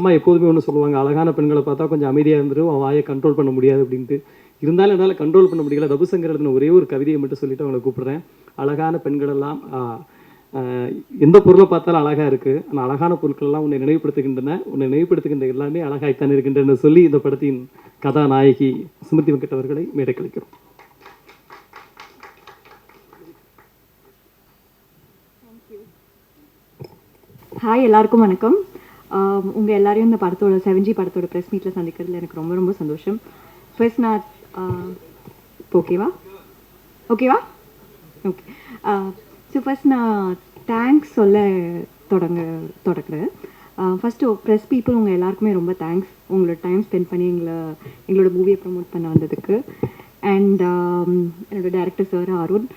அம்மா எப்போதுமே ஒன்று சொல்லுவாங்க அழகான பெண்களை பார்த்தா கொஞ்சம் அமைதியாக இருந்துரும் அவன் வாயை கண்ட்ரோல் பண்ண முடியாது அப்படின்ட்டு. இருந்தாலும் என்னால் கண்ட்ரோல் பண்ண முடியல. ரகுசங்கர் எழுதின ஒரே ஒரு கவிதையை மட்டும் சொல்லிட்டு அவங்களை கூப்பிடுறேன். அழகான பெண்கள் எல்லாம் எந்த பொருளை பார்த்தாலும் அழகாக இருக்குது ஆனால் அழகான பொருட்கள்லாம் உன்னை நினைவுபடுத்துகின்றன. உன்னை நினைவுபடுத்துகின்ற எல்லாமே அழகாய்த்தான் இருக்கின்றன சொல்லி இந்த படத்தின் கதாநாயகி சுமதி வெங்கட் அவர்களை மேடை கழிக்கிறோம் ஹாய் எல்லாருக்கும் வணக்கம். உங்கள் எல்லாரையும் இந்த படத்தோட செவன்ஜி படத்தோட ப்ரெஸ் மீட்டில் சந்திக்கிறதுல எனக்கு ரொம்ப ரொம்ப சந்தோஷம். ஃபர்ஸ்ட் நான் ஓகேவா ஓகேவா ஓகே ஸோ ஃபர்ஸ்ட் நான் தேங்க்ஸ் சொல்ல தொடங்க தொடங்குறேன். ஃபஸ்ட்டு ப்ரெஸ் பீப்புள் உங்கள் எல்லாருக்குமே ரொம்ப தேங்க்ஸ் உங்களோட டைம் ஸ்பெண்ட் பண்ணி எங்களை எங்களோட மூவியை ப்ரமோட் பண்ண வந்ததுக்கு. அண்ட் என்னோடய டேரக்டர் சார் அருண்.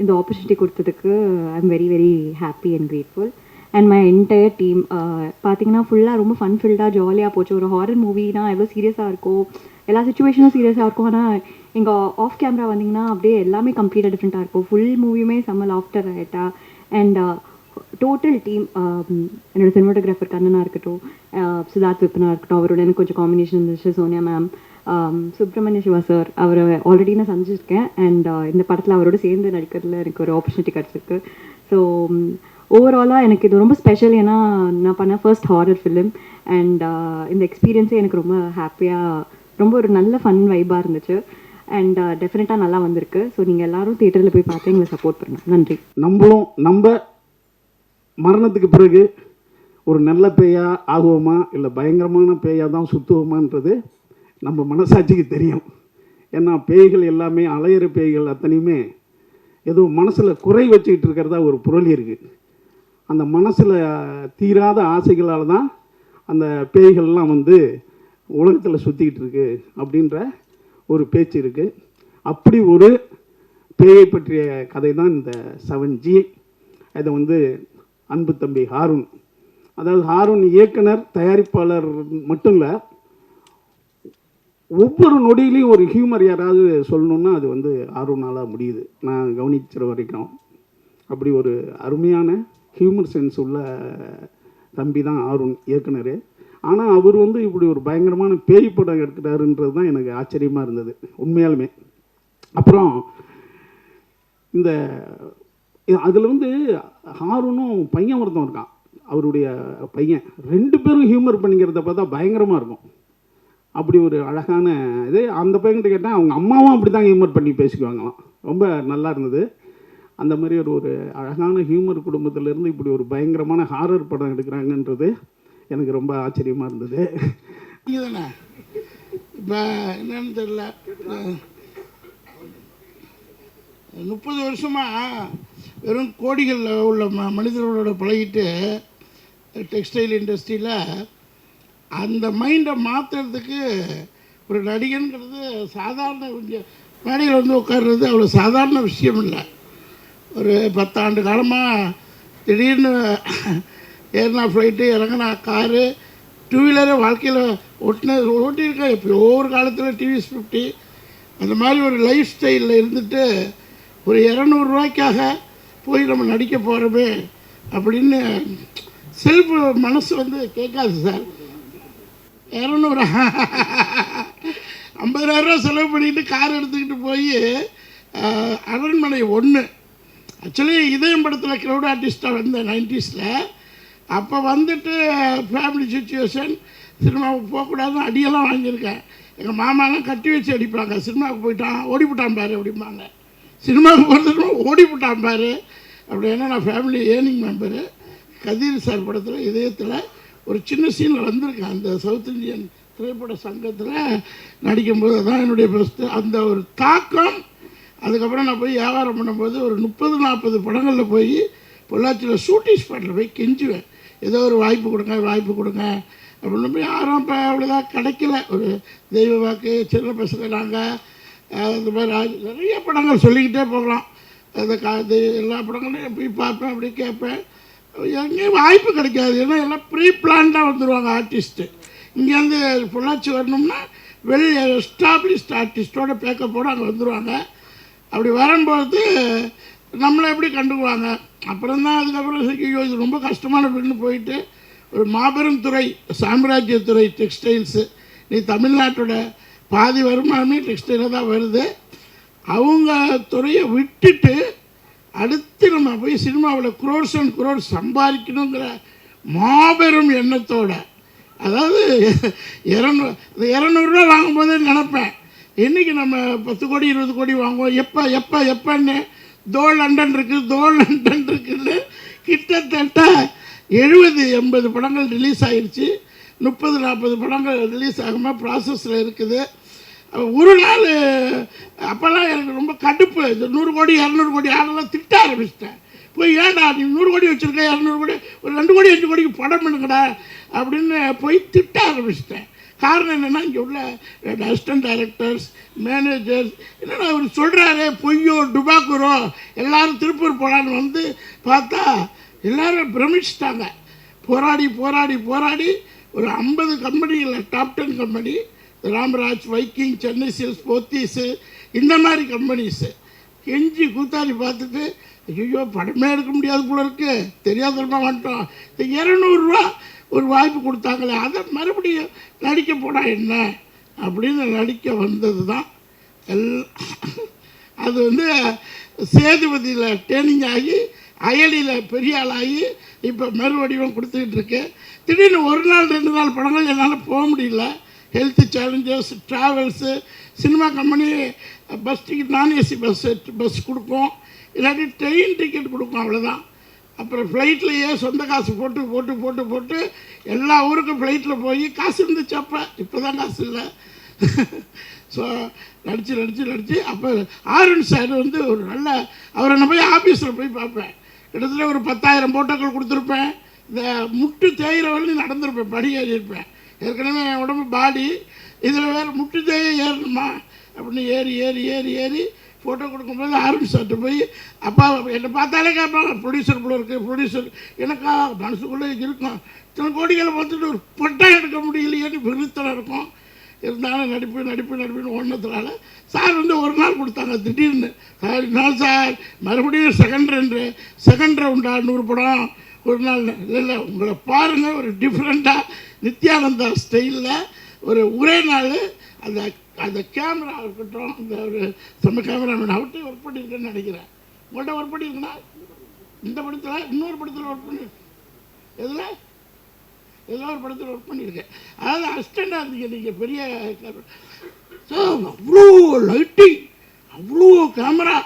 இந்த ஆப்பர்ச்சுனிட்டி கொடுத்ததுக்கு I am very very happy and grateful and my entire team பார்த்தீங்கன்னா ஃபுல்லாக ரொம்ப ஃபன் ஃபில்டாக ஜாலியாக போச்சு. ஒரு ஹாரர் மூவினா எவ்வளோ சீரியஸாக இருக்கும் எல்லா சுச்சுவேஷனும் சீரியஸாக இருக்கும். ஆனால் எங்கள் ஆஃப் கேமரா வந்தீங்கன்னா அப்படியே எல்லாமே கம்ப்ளீட்டாக டிஃப்ரெண்ட்டாக இருக்கும். ஃபுல் மூவியுமே செம்ம லாஃப்டர் ஆகிட்டா அண்ட் டோட்டல் டீம் என்னோட சினிமாட்டோகிராஃபர் கண்ணனாக இருக்கட்டும் uh, சுதார்த் விப்பனாக இருக்கட்டும் அவரோட எனக்கு கொஞ்சம் காம்பினேஷன் இருந்துச்சு Sonia ma'am um, Subramania Siva sir அவரை ஆல்ரெடி நான் சந்திச்சிருக்கேன். அண்ட் uh, இந்த படத்தில் அவரோட சேர்ந்து நடிக்கிறதுல எனக்கு ஒரு ஆப்பர்ச்சுனிட்டி கிடச்சிருக்கு. ஸோ um, ஓவராலாக எனக்கு இது ரொம்ப ஸ்பெஷல் ஏன்னா நான் பண்ண ஃபர்ஸ்ட் ஹாரர் ஃபிலிம் அண்ட் இந்த எக்ஸ்பீரியன்ஸே எனக்கு ரொம்ப ஹாப்பியாக ரொம்ப ஒரு நல்ல ஃபன் வைபாக இருந்துச்சு. அண்ட் டெஃபினட்டாக uh, நல்லா வந்திருக்கு. ஸோ நீங்கள் எல்லாரும் தியேட்டரில் போய் பார்த்து எங்களை சப்போர்ட் பண்ணணும் நன்றி. நம்மளும் நம்ம மரணத்துக்கு பிறகு ஒரு நல்ல பேயா ஆகுவோமா? இல்லை பயங்கரமான பேயாக தான் சுற்றுவோமான்றது நம்ம மனசாட்சிக்கு தெரியும். ஏன்னா பேய்கள் எல்லாமே அலையிற பேய்கள் அத்தனையுமே ஏதோ மனசில் குறை வச்சுக்கிட்டு இருக்கிறதா ஒரு புரளி இருக்குது அந்த மனசில் தீராத ஆசைகளால் தான் அந்த பேய்கள்லாம் வந்து உலகத்தில் சுற்றிக்கிட்டு இருக்கு அப்படின்ற ஒரு பேச்சு இருக்குது அப்படி ஒரு பேயை பற்றிய கதை தான் இந்த செவன் ஜி. இதை வந்து அன்பு தம்பி ஹாரூன். அதாவது ஹாரூன் இயக்குனர் தயாரிப்பாளர் மட்டும் இல்லை ஒவ்வொரு நொடியிலையும் ஒரு ஹியூமர் யாராவது சொல்லணுன்னா அது வந்து ஹாரூனால முடியுது. நான் கவனிச்சிற வரைக்கும். அப்படி ஒரு அருமையான ஹியூமர் சென்ஸ் உள்ள தம்பி தான் ஆருண் இயக்குனர். ஆனால் அவர் வந்து இப்படி ஒரு பயங்கரமான பேய் படம் எடுக்கிறாருன்றது தான் எனக்கு ஆச்சரியமாக இருந்தது உண்மையாலுமே. அப்புறம் இந்த அதில் வந்து ஹாரூனும் பையன் ஒருத்தன் இருக்கான். அவருடைய பையன். ரெண்டு பேரும் ஹியூமர் பண்ணிக்கிறத பார்த்தா பயங்கரமாக இருக்கும். அப்படி ஒரு அழகான இது. அந்த பையன்கிட்ட கேட்டால் அவங்க அம்மாவும் அப்படி தான் ஹியூமர் பண்ணி பேசிக்குவாங்களாம். ரொம்ப நல்லா இருந்தது. அந்த மாதிரி ஒரு ஒரு அழகான ஹியூமர் குடும்பத்திலேருந்து இப்படி ஒரு பயங்கரமான ஹாரர் படம் எடுக்கிறாங்கன்றது எனக்கு ரொம்ப ஆச்சரியமாக இருந்தது. இதுதானே இப்போ என்னன்னு தெரியல. முப்பது வருஷமாக வெறும் கோடிகளில் உள்ள ம மனிதர்களோட பழகிட்டு டெக்ஸ்டைல் இண்டஸ்ட்ரியில் அந்த மைண்டை மாற்றுறதுக்கு ஒரு நடிகன்கிறது சாதாரண கொஞ்சம் மேடையில் வந்து உட்கார்றது அவ்வளோ சாதாரண விஷயம் இல்லை. ஒரு பத்தாண்டு காலமாக திடீர்னு ஏறினா ஃப்ளைட்டு இறங்கினா காரு டூ வீலரு வாழ்க்கையில் ஓட்டின ஓட்டியிருக்கேன் இப்போ ஒவ்வொரு காலத்தில் டிவிஎஸ் ஃபிஃப்டி அந்த மாதிரி ஒரு லைஃப் ஸ்டைலில் இருந்துட்டு ஒரு இரநூறுவாய்க்காக போய் நம்ம நடிக்க போகிறோமே அப்படின்னு செல்ஃப் மனசு வந்து கேட்காது சார். இரநூறு ஐம்பதாயிரரூவா செலவு பண்ணிட்டு கார் எடுத்துக்கிட்டு போய் அரண்மனை ஒன்று ஆக்சுவலி இதயம் படத்தில் க்ரௌட் ஆர்டிஸ்ட்டாக வந்தேன் நைன்டிஸில் அப்போ வந்துட்டு ஃபேமிலி சுச்சுவேஷன் சினிமாவுக்கு போகக்கூடாதுன்னு அடியெல்லாம் வாங்கியிருக்கேன். எங்கள் மாமாலாம் கட்டி வச்சு அடிப்பாங்க. சினிமாவுக்கு போயிட்டான் ஓடிவிட்டான் பாரு அப்படிம்பாங்க. சினிமாவுக்கு போகிறதுக்கு ஓடிவிட்டான் பாரு. அப்படின்னா நான் family earning member Kathir sir படத்தில் இதயத்தில் ஒரு சின்ன சீனில் வந்திருக்கேன் அந்த சவுத் இந்தியன் திரைப்பட சங்கத்தில் நடிக்கும்போது தான் என்னுடைய ஃபஸ்ட்டு அந்த ஒரு தாக்கம் அதுக்கப்புறம் நான் போய் வியாபாரம் பண்ணும்போது ஒரு முப்பது நாற்பது படங்களில் போய் பொள்ளாச்சியில் ஷூட்டிங் ஸ்பாட்டில் போய் கெஞ்சுவேன். ஏதோ ஒரு வாய்ப்பு கொடுங்க வாய்ப்பு கொடுங்க அப்படின்னு போய் யாரும் இப்போ அவ்வளோதான் கிடைக்கல. ஒரு தெய்வ வாக்கு சின்ன பசங்க நாங்கள் இந்த மாதிரி நிறைய படங்கள் சொல்லிக்கிட்டே போகலாம். அந்த கா எல்லா படங்களையும் போய் பார்ப்பேன் அப்படி கேட்பேன். எங்கேயும் வாய்ப்பு கிடைக்காது. ஏன்னா எல்லாம் ப்ரீ பிளான்டாக வந்துடுவாங்க ஆர்டிஸ்ட்டு இங்கேருந்து பொள்ளாச்சி வரணும்னா வெல் எஸ்டாப்ளிஷ்ட் ஆர்டிஸ்டோட பேக்கப்போடு அங்கே வந்துடுவாங்க அப்படி வரும்போது நம்மளை எப்படி கண்டுக்குவாங்க? அப்புறம் தான் அதுக்கப்புறம் சரி, ஐயோ இது ரொம்ப கஷ்டமான பெண்ணு போயிட்டு ஒரு மாபெரும் துறை சாம்ராஜ்யத்துறை டெக்ஸ்டைல்ஸு நீ தமிழ்நாட்டோட பாதி வருமானமே டெக்ஸ்டைலில் தான் வருது. அவங்க துறையை விட்டுட்டு அடுத்து நம்ம போய் சினிமாவில் குரோர்ஸ் அண்ட் குரோர்ஸ் சம்பாதிக்கணுங்கிற மாபெரும் எண்ணத்தோட அதாவது இரநூ இந்த இரநூறுவா வாங்கும்போதே நினப்பேன். இன்றைக்கி நம்ம பத்து கோடி இருபது கோடி வாங்குவோம். எப்போ எப்போ எப்போன்னு? தோ லண்டன் இருக்குது தோ லண்டன் இருக்குன்னு கிட்டத்தட்ட எழுபது எண்பது படங்கள் ரிலீஸ் ஆகிடுச்சு முப்பது நாற்பது படங்கள் ரிலீஸ் ஆகாமல் ப்ராசஸில் இருக்குது. ஒரு நாள் அப்போல்லாம் எனக்கு ரொம்ப கடுப்பு. இந்த நூறு கோடி இரநூறு கோடி ஆளெல்லாம் திட்ட ஆரம்பிச்சிட்டேன். போய் ஏன்டா நீ நூறு கோடி வச்சுருக்க இரநூறு கோடி ஒரு ரெண்டு கோடி அஞ்சு கோடிக்கு படம் பண்ணுங்கடா அப்படின்னு போய் திட்ட ஆரம்பிச்சிட்டேன். காரணம் என்னென்னா இங்கே உள்ள அசிஸ்டன்ட் டைரக்டர்ஸ் மேனேஜர்ஸ் என்னடா அவர் சொல்கிறாரு பொய்யோ டுபாக்கூரோ எல்லாரும் திருப்பூர் போகலான்னு வந்து பார்த்தா எல்லாரும் பிரமிச்சிட்டாங்க. போராடி போராடி போராடி ஒரு ஐம்பது கம்பெனிகளில் top ten company Ramraj Viking Chennai Silks Pothys இந்த மாதிரி கம்பெனிஸு கெஞ்சி கூத்தாடி பார்த்துட்டு ஐயோ படமே எடுக்க முடியாது போல இருக்குது தெரியாதமா வந்துட்டோம். இந்த இரநூறுவா ஒரு வாய்ப்பு கொடுத்தாங்களே அதை மறுபடியும் நடிக்க போனால் என்ன? அப்படின்னு நடிக்க வந்தது தான் எல் அது வந்து சேதுபதியில் ட்ரைனிங் ஆகி அயலியில் பெரிய ஆளாகி இப்போ மறுவடிவம் கொடுத்துக்கிட்டு இருக்கு. திடீர்னு ஒரு நாள் ரெண்டு நாள் படங்கள் என்னால் போக முடியல. Health challenges travels cinema company bus ticket நான் ஏசி பஸ் பஸ் கொடுக்கும். இல்லாட்டி ட்ரெயின் டிக்கெட் கொடுக்கும் அவ்வளோதான் அப்புறம் ஃப்ளைட்லேயே சொந்த காசு போட்டு போட்டு போட்டு போட்டு எல்லா ஊருக்கும் ஃப்ளைட்டில் போய் காசு இருந்துச்சு அப்போ. இப்போ தான் காசு இல்லை. ஸோ நடித்து நடித்து நடித்து அப்போ ஆரன் சார் வந்து ஒரு நல்ல அவரை நான் போய் ஆஃபீஸில் போய் பார்ப்பேன். கிட்டத்தட்ட ஒரு பத்தாயிரம் போட்டோக்கள் கொடுத்துருப்பேன். இந்த முட்டு தேயிற வரையும் நடந்திருப்பேன் படி ஏறியிருப்பேன் ஏற்கனவே என் உடம்பு பாடி. இதில் வேறு முட்டு தேய ஏறணுமா? அப்படின்னு ஏறி ஏறி ஏறி ஏறி ஃபோட்டோ கொடுக்கும்போது ஆரம்பி சார்ட்ட போய் அப்பா என்னை பார்த்தாலே கேட்பாங்க ப்ரொடியூசர் போல இருக்குது ப்ரொடியூசர் எனக்கா மனசுக்குள்ளே இருக்கும். இத்தனை கோடிகளை பார்த்துட்டு ஒரு பட்டம் எடுக்க முடியலையேன்னு விருத்தலாக இருக்கும். இருந்தாலும் நடிப்பு நடிப்பு நடிப்புன்னு ஒன்றதுனால சார் வந்து ஒரு நாள் கொடுத்தாங்க திடீர்னு. சார் நாள் சார் மறுபடியும் செகண்ட் ரவுண்டு செகண்ட் ரவுண்டா நூறு படம். ஒரு நாள் இல்லை இல்லை உங்களை பாருங்கள் ஒரு டிஃப்ரெண்ட்டாக நித்யானந்தா ஸ்டைலில் ஒரு ஒரே நாள் அந்த அந்த கேமரா இருக்கட்டும் அந்த ஒரு செம்ம கேமராமேன் அவர்கிட்ட ஒர்க் பண்ணியிருக்கேன்னு நினைக்கிறேன். உங்கள்கிட்ட ஒர்க் பண்ணியிருக்கேன்னா இந்த படத்தில் இன்னொரு படத்தில் ஒர்க் பண்ணி எதில்? ஏதோ ஒரு படத்தில் ஒர்க் பண்ணியிருக்கேன். அதாவது அசிஸ்டண்டாக இருந்தீங்க நீங்கள் பெரிய அவ்வளோ லைட்டிங் அவ்வளோ கேமரா.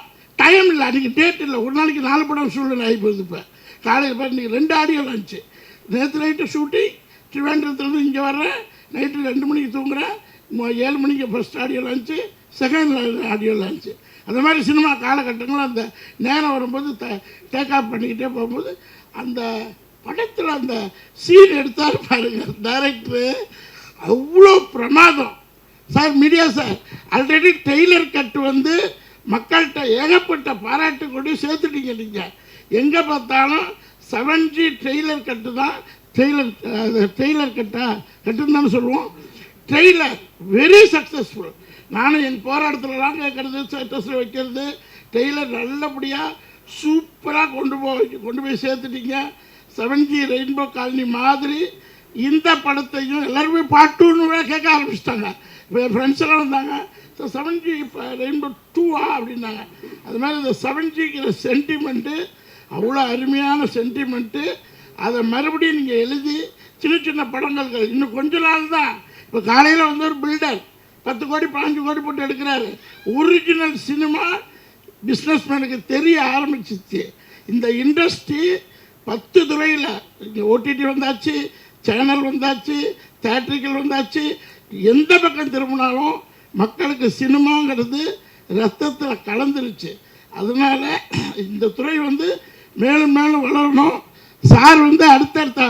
டைம் இல்லை அன்றைக்கி டேட் இல்லை. ஒரு நாளைக்கு நாலு படம் சூழ்நிலை ஆகி போகுது இப்போ. காலையில் போய் இன்றைக்கி ரெண்டு ஆடியோ இருந்துச்சு நேற்று நைட்டு ஷூட்டிங் திருவேண்டத்துலேருந்து இங்கே வர்றேன். நைட்டு ரெண்டு மணிக்கு தூங்குறேன். ஏழு மணிக்கு first audio launch second audio launch அந்த மாதிரி சினிமா காலகட்டங்களும் அந்த நேரம் வரும்போது த டேக் ஆஃப் பண்ணிக்கிட்டே போகும்போது அந்த படத்தில் அந்த சீன் எடுத்தார் பாருங்க டைரக்டரு அவ்வளோ பிரமாதம். Sir media sir already trailer cut வந்து மக்கள்கிட்ட ஏகப்பட்ட பாராட்டு கொண்டு சேர்த்துட்டீங்க நீங்கள் எங்கே பார்த்தாலும் செவன்ஜி டெய்லர் கட்டு தான் டெய்லர் டெய்லர் கட்டா கட்டுன்னு தானே சொல்லுவோம். டெய்லர் வெரி சக்ஸஸ்ஃபுல் நானும் என் போராட்டத்துலலாம் கேட்குறது ஸ்டேட்டஸில் வைக்கிறது. டெய்லர் நல்லபடியாக சூப்பராக கொண்டு போய் கொண்டு போய் சேர்த்துட்டீங்க. செவன் ஜி ரெயின்போ காலனி மாதிரி இந்த படத்தையும் எல்லாருமே பாட்டுன்னு கேட்க ஆரம்பிச்சிட்டாங்க. இப்போ என் ஃப்ரெண்ட்ஸ் எல்லாம் ஸோ செவன் ஜி இப்போ ரெயின்போ டூவா அப்படின்னாங்க. அது மாதிரி இந்த செவன்ஜிங்கிற சென்டிமெண்ட்டு அவ்வளோ அருமையான சென்டிமெண்ட்டு அதை மறுபடியும் நீங்கள் எழுதி சின்ன சின்ன படங்கள் இன்னும் கொஞ்ச நாள் தான் இப்போ காலையில் வந்து ஒரு பில்டர் பத்து கோடி பாஞ்சு கோடி போட்டு எடுக்கிறாரு. ஒரிஜினல் சினிமா பிஸ்னஸ்மேனுக்கு தெரிய ஆரம்பிச்சிச்சு இந்த இண்டஸ்ட்ரி பத்து துறையில் இங்கே ஓடிடி வந்தாச்சு சேனல் வந்தாச்சு தேட்ரிக்கல் வந்தாச்சு. எந்த பக்கம் திரும்பினாலும் மக்களுக்கு சினிமாங்கிறது ரத்தத்தில் கலந்துருச்சு. அதனால இந்த துறை வந்து மேலும் மேலும் வளரணும். சார் வந்து அடுத்தடுத்த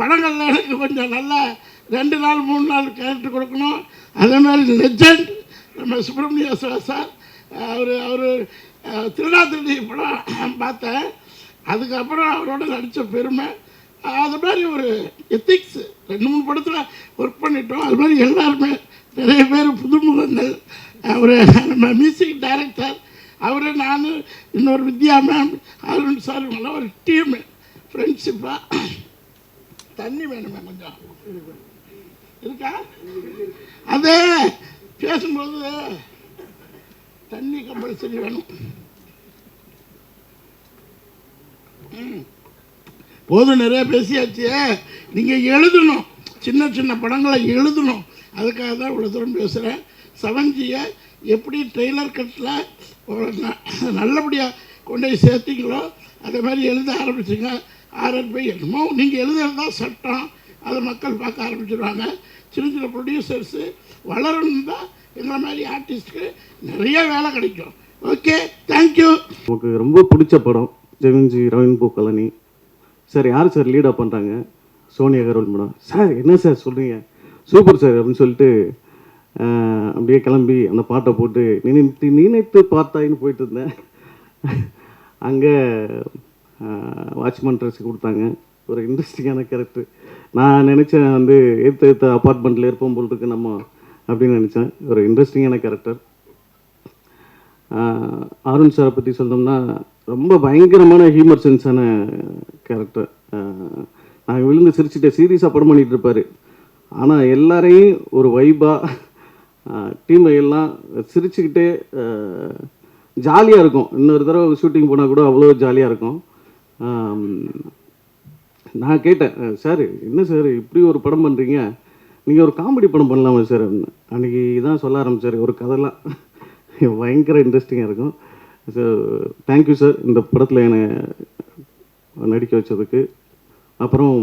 படங்களில் எனக்கு கொஞ்சம் நல்லா ரெண்டு நாள் மூணு நாள் கேரக்டர் கொடுக்கணும். அதே மாதிரி லெஜண்ட் நம்ம சுப்பிரமணிய சார் அவர் அவர் திருடா திருடி படம் பார்த்தேன். அதுக்கப்புறம் அவரோட நடித்த பெருமை. அது மாதிரி ஒரு எத்திக்ஸ் ரெண்டு மூணு படத்தில் ஒர்க் பண்ணிட்டோம். அது மாதிரி எல்லாருமே நிறைய பேர் புதுமுகங்கள் அவர் நம்ம மியூசிக் டைரக்டர் அவர் நான் இன்னொரு வித்யா மேம் அருண் சார் ஒரு டீமு ஃப்ரெண்ட்ஷிப்பாக தண்ணி வேணுமே கொஞ்சம். இருக்கா? அது பேசும்போது தண்ணி கம்பல்சரி வேணும். ம். போதும் நிறைய பேசியாச்சு. நீங்கள் எழுதணும். சின்ன சின்ன படங்களை எழுதணும். அதுக்காக தான் இவ்வளோ தூரம் பேசுகிறேன் செவன்ஜியை எப்படி ட்ரெய்லர் கட்டில் நல்லபடியாக கொண்டு போய் சேர்த்திங்களோ அதே மாதிரி எழுத ஆரம்பிச்சுங்க. ஆர்ஆர் போய் என்னமோ நீங்கள் எழுதுறது தான் சட்டம். அதை மக்கள் பார்க்க ஆரம்பிச்சிருவாங்க. சின்ன சின்ன ப்ரொடியூசர்ஸு வளரணும் தான் எங்களை மாதிரி ஆர்டிஸ்ட்டுக்கு நிறைய வேலை கிடைக்கும். ஓகே தேங்க்யூ நமக்கு ரொம்ப பிடிச்ச படம் ஜெகன்ஜி ரவீன் பூக்கலனி. சார் யார் சார் லீடாக பண்ணுறாங்க சோனியா கரோல் மேடம் சார் என்ன சார் சொல்கிறீங்க சூப்பர் சார் அப்படின்னு சொல்லிட்டு அப்படியே கிளம்பி அந்த பாட்டை போட்டு நினைத்து நினைத்து பார்த்தாயின்னு போயிட்டு இருந்தேன். அங்கே வாட்ச்மேன் ட்ரெஸ் கொடுத்தாங்க. ஒரு இன்ட்ரெஸ்டிங்கான கேரக்டர் நான் நினச்சேன் வந்து ஏற்ற எடுத்த அப்பார்ட்மெண்ட்டில் இருப்போம் போல் இருக்கு நம்ம அப்படின்னு நினச்சேன். ஒரு இன்ட்ரெஸ்டிங்கான கேரக்டர் ஆஹ் அருண் சாரை பற்றி சொன்னோம்னா ரொம்ப பயங்கரமான ஹியூமர் சென்ஸான கேரக்டர் நாங்கள் விழுந்து சிரிச்சுட்டு சீரியஸாக படம் பண்ணிகிட்டு இருப்பார். ஆனால் எல்லாரையும் ஒரு வைபாக டீமை எல்லாம் சிரிச்சுக்கிட்டே ஜாலியாக இருக்கும். இன்னொரு தடவை ஷூட்டிங் போனால் கூட அவ்வளோ ஜாலியாக இருக்கும். நான் கேட்டேன் சார் என்ன சார் இப்படி ஒரு படம் பண்ணுறீங்க நீங்கள் ஒரு காமெடி படம் பண்ணலாமா சார் அப்படின்னு. அன்றைக்கி தான் சொல்ல ஆரம்பித்தார் ஒரு கதைலாம். பயங்கர இன்ட்ரெஸ்டிங்காக இருக்கும். ஸோ தேங்க்யூ சார் இந்த படத்தில் என்னை நடிக்க வச்சதுக்கு. அப்புறம்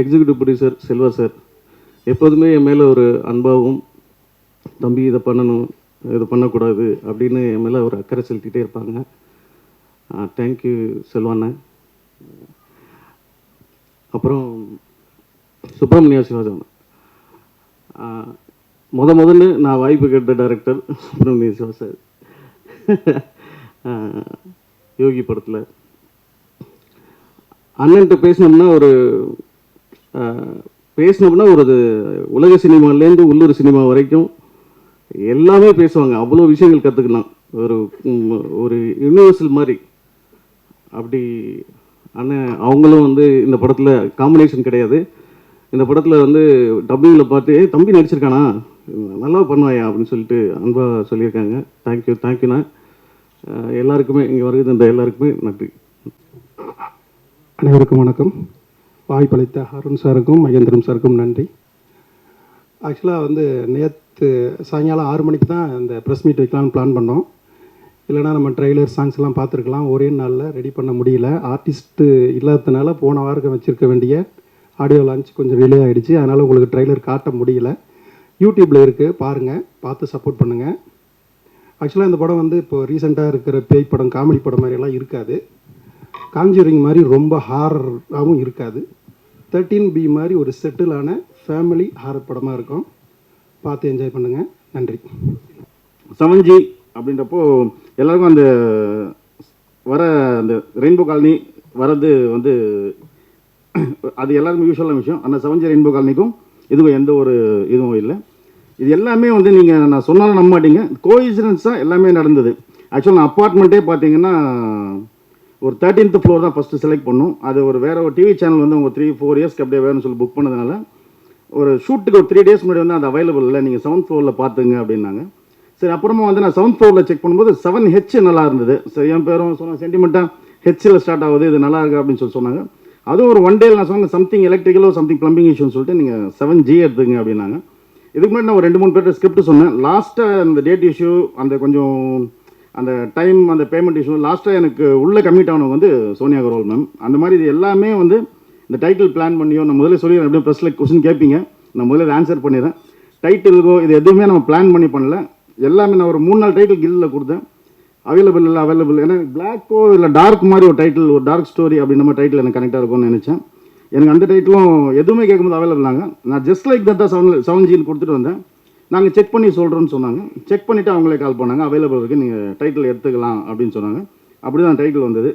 எக்ஸிக்யூட்டிவ் ப்ரொடியூசர் செல்வா சார் எப்போதுமே என் மேலே ஒரு அன்பாகவும் தம்பி இதை பண்ணணும் இது பண்ணக்கூடாது அப்படின்னு என் மேலே ஒரு அக்கறை செலுத்திகிட்டே இருப்பாங்க. தேங்க்யூ செல்வாண்ண அப்புறம் சுப்பிரமணிய சிவாஜன் முத முதல்ல நான் வாய்ப்பு கேட்ட டைரக்டர் சுப்பிரமணிய சிவா சார். யோகி படத்தில். அண்ணன்ட்ட பேசினோம்னா ஒரு பேசினோம்னா ஒரு அது உலக சினிமாலேருந்து உள்ளூர் சினிமா வரைக்கும் எல்லாமே பேசுவாங்க. அவ்வளோ விஷயங்கள் கற்றுக்கலாம் ஒரு ஒரு யூனிவர்சல் மாதிரி. அப்படி ஆனால் அவங்களும் வந்து இந்த படத்தில் காம்பினேஷன் கிடையாது. இந்த படத்தில் வந்து டப்பிங்கில் பார்த்து ஏ தம்பி நடிச்சிருக்கானா? நல்லா பண்ணுவாயா? அப்படின்னு சொல்லிட்டு அன்பாக சொல்லியிருக்காங்க. தேங்க்யூ தேங்க்யூண்ணா எல்லாருக்குமே இங்கே வருகிறது இந்த எல்லாருக்குமே நன்றி. அனைவருக்கும் வணக்கம். வாய்ப்பளித்த அருண் சாருக்கும் மகேந்திரம் சாருக்கும் நன்றி. ஆக்சுவலாக வந்து நேற்று சாயங்காலம் ஆறு மணிக்கு தான் இந்த ப்ரெஸ் மீட் வைக்கலான்னு பிளான் பண்ணோம். இல்லைனா நம்ம ட்ரெய்லர் சாங்ஸ் எல்லாம் பார்த்துருக்கலாம். ஒரே நாளில் ரெடி பண்ண முடியல. ஆர்டிஸ்ட்டு இல்லாததுனால போன வாரம் வச்சுருக்க வேண்டிய ஆடியோ லான்ச் கொஞ்சம் டிலே ஆகிடுச்சு அதனால் உங்களுக்கு ட்ரெய்லர் காட்ட முடியல. யூடியூப்பில் இருக்குது பாருங்கள் பார்த்து சப்போர்ட் பண்ணுங்கள் ஆக்சுவலாக இந்த படம் வந்து இப்போ ரீசெண்டாக இருக்கிற பேய் படம் காமெடி படம் மாதிரியெல்லாம் இருக்காது. காஞ்சுரிங் மாதிரி ரொம்ப ஹாரராகவும் இருக்காது. தேர்ட்டீன் பி மாதிரி ஒரு செட்டிலான ஃபேமிலி ஹாரர் படமாக இருக்கும். பார்த்து என்ஜாய் பண்ணுங்கள் நன்றி. செவன்ஜி அப்படின்றப்போ எல்லாருக்கும் அந்த வர அந்த ரெயின்போ காலனி வர்றது வந்து அது எல்லாருக்கும் யூஸ்வலான விஷயம். அந்த செவஞ்சி ரெயின்போ காலனிக்கும் இதுவும் எந்த ஒரு இதுவும் இல்லை. இது எல்லாமே வந்து நீங்கள் நான் சொன்னாலும் நம்ப மாட்டீங்க. கோஇன்சிடென்ஸாக எல்லாமே நடந்தது. ஆக்சுவலாக நான் அப்பார்ட்மெண்ட்டே பார்த்தீங்கன்னா ஒரு தேர்ட்டீன்த் ஃப்ளோர் தான் ஃபஸ்ட்டு செலக்ட் பண்ணோம். அது ஒரு வேறு ஒரு டிவி சேனல் வந்து அவங்க த்ரீ ஃபோர் இயர்ஸ்க்கு அப்படியே வேணும்னு சொல்லி புக் பண்ணதுனால ஒரு ஷூட்டுக்கு ஒரு த்ரீ டேஸ் முன்னாடி வந்து அது அவைலபிள் இல்லை. நீங்கள் செவன்த் ஃப்ளோரில் பார்த்துங்க அப்படின்னாங்க. சரி அப்புறமா வந்து நான் செவன்த் ஃப்ளோரில் செக் பண்ணும்போது செவன் ஹெச் நல்லா இருந்தது. சரி என் பேரும் சொன்ன சென்டிமெண்ட்டாக ஹெச்சில் ஸ்டார்ட் ஆகுது இது நல்லா இருக்கு அப்படின்னு சொல்லி சொன்னாங்க. அதுவும் ஒரு ஒன் டேல நான் சொன்னேன் சம்திங் எலக்ட்ரிக்கலோ சம்திங் ப்ளம்பிங் இஷ்யூன்னு சொல்லிட்டு நீங்கள் செவன் ஜி எடுத்துங்க அப்படின்னாங்க. இதுக்கு முன்னாடி நான் ஒரு ரெண்டு மூணு பேர்ட்ட ஸ்கிரிப்ட் சொன்னேன். லாஸ்ட்டாக அந்த டேட் இஷ்யூ அந்த கொஞ்சம் அந்த டைம் அந்த பேமெண்ட் இஷ்யூ லாஸ்ட்டாக எனக்கு உள்ளே கம்மிட் ஆனவங்க வந்து சோனியா அகர்வால் மேம் அந்த மாதிரி இது எல்லாமே வந்து இந்த டைட்டில் பிளான் பண்ணியோ நான் முதல்ல சொல்லிடுறேன். எப்படியும் ப்ரெஸ்ஸில் கொஸ்டின் கேட்பீங்க. நான் முதல்ல ஆன்சர் பண்ணிடுறேன். டைட்டிலுக்கோ இது எதுவுமே நம்ம பிளான் பண்ணி பண்ணல. எல்லாமே நான் ஒரு மூணு நாள் டைட்டில் கில்லில் கொடுத்தேன். அவைலபிள் இல்லை அவைலபிள் ஏன்னா பிளாக்கோ இல்லை டார்க் மாதிரி ஒரு டைட்டில் ஒரு டார்க் ஸ்டோரி அப்படின்ற மாதிரி டைட்டில் எனக்கு கனெக்டாக இருக்கும்னு நினச்சேன். எனக்கு அந்த டைட்டிலும் எதுவுமே கேட்கும்போது அவைலபிள் நாங்கள் நான் ஜஸ்ட் லைக் தட் தான் செவன் செவன் ஜின்னு கொடுத்துட்டு வந்தேன். நாங்கள் செக் பண்ணி சொல்கிறோன்னு சொன்னாங்க. செக் பண்ணிவிட்டு அவங்களே கால் பண்ணாங்க. அவைலபிள் இருக்குது நீங்கள் டைட்டில் எடுத்துக்கலாம் அப்படின்னு சொன்னாங்க. அப்படி தான் டைட்டில் வந்தது.